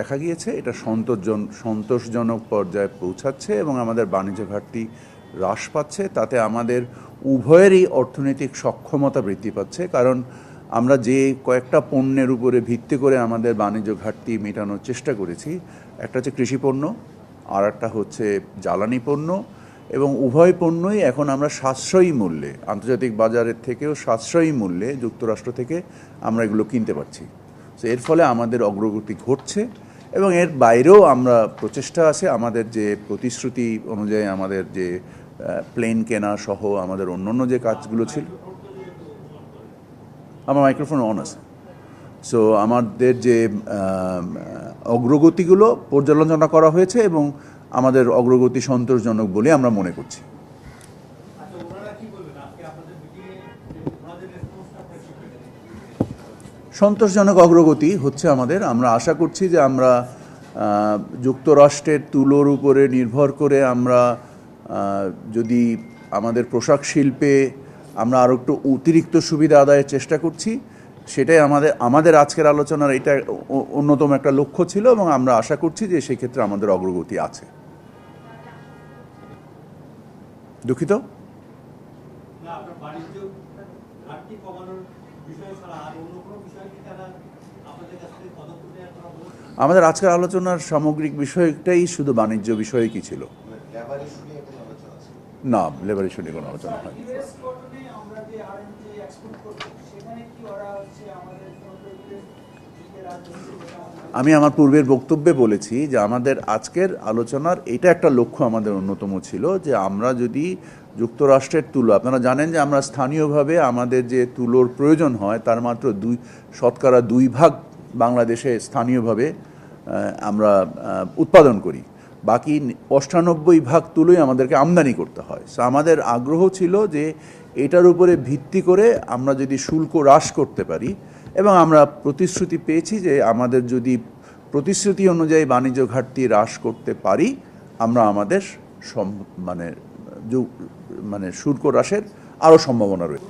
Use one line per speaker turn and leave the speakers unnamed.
দেখা গিয়েছে, এটা সন্তোষজন, সন্তোষজনক পর্যায়ে পৌঁছাচ্ছে এবং আমাদের বাণিজ্য ঘাটতি হ্রাস পাচ্ছে। তাতে আমাদের উভয়েরই অর্থনৈতিক সক্ষমতা বৃদ্ধি পাচ্ছে। কারণ আমরা যে কয়েকটা পণ্যের উপরে ভিত্তি করে আমাদের বাণিজ্য ঘাটতি মেটানোর চেষ্টা করেছি, একটা হচ্ছে কৃষি পণ্য আর একটা হচ্ছে জ্বালানি পণ্য এবং উভয় পণ্যই এখন আমরা সাশ্রয়ী মূল্যে, আন্তর্জাতিক বাজারের থেকেও সাশ্রয়ী মূল্যে যুক্তরাষ্ট্র থেকে আমরা এগুলো কিনতে পারছি। তো এর ফলে আমাদের অগ্রগতি ঘটছে। এবং এর বাইরেও আমরা প্রচেষ্টা আছে আমাদের যে প্রতিশ্রুতি অনুযায়ী আমাদের যে প্লেন কেনা সহ আমাদের অন্যান্য যে কাজগুলো ছিল। আমার মাইক্রোফোন অন আছে। সো আমাদের যে অগ্রগতিগুলো পর্যালোচনা করা হয়েছে এবং আমাদের অগ্রগতি সন্তোষজনক বলে আমরা মনে করছি। সন্তোষজনক অগ্রগতি হচ্ছে আমাদের। আমরা আশা করছি যে আমরা যুক্তরাষ্ট্রের তুলোর উপরে নির্ভর করে আমরা যদি আমাদের পোশাক শিল্পে আমরা আরও একটু অতিরিক্ত সুবিধা আদায়ের চেষ্টা করছি, সেটাই আমাদের আমাদের আজকের আলোচনার এটা অন্যতম একটা লক্ষ্য ছিল এবং আমরা আশা করছি যে সেক্ষেত্রে আমাদের অগ্রগতি আছে। দুঃখিত?
না, আপনার বাণিজ্য ঘাটতি কমানোর
আমাদের আজকের আলোচনার সামগ্রিক বিষয়টাই শুধু বাণিজ্য বিষয়ে কি ছিল। না, লেবার ইস্যু নিয়ে কোনো আলোচনা
কটনে আমরা যে এক্সপোর্ট সেখানে কি ওরা হচ্ছে আমাদের
আমি আমার পূর্বের বক্তব্যে বলেছি যে আমাদের আজকের আলোচনার এটা একটা লক্ষ্য আমাদের অন্যতম ছিল, যে আমরা যদি যুক্তরাষ্ট্রের তুলো, আপনারা জানেন যে আমরা স্থানীয়ভাবে আমাদের যে তুলোর প্রয়োজন হয়, তার মাত্র দুই, শতকরা দুই ভাগ বাংলাদেশে স্থানীয়ভাবে আমরা উৎপাদন করি। বাকি অষ্টানব্বই ভাগ তুলোই আমাদেরকে আমদানি করতে হয়। সো আমাদের আগ্রহ ছিল যে এটার উপরে ভিত্তি করে আমরা যদি শুল্ক হ্রাস করতে পারি এবং আমরা প্রতিশ্রুতি পেয়েছি যে আমাদের যদি প্রতিশ্রুতি অনুযায়ী বাণিজ্য ঘাটতি হ্রাস করতে পারি, আমরা আমাদের সম- মানে মানে শুল্ক হ্রাসের আরও সম্ভাবনা রয়েছে।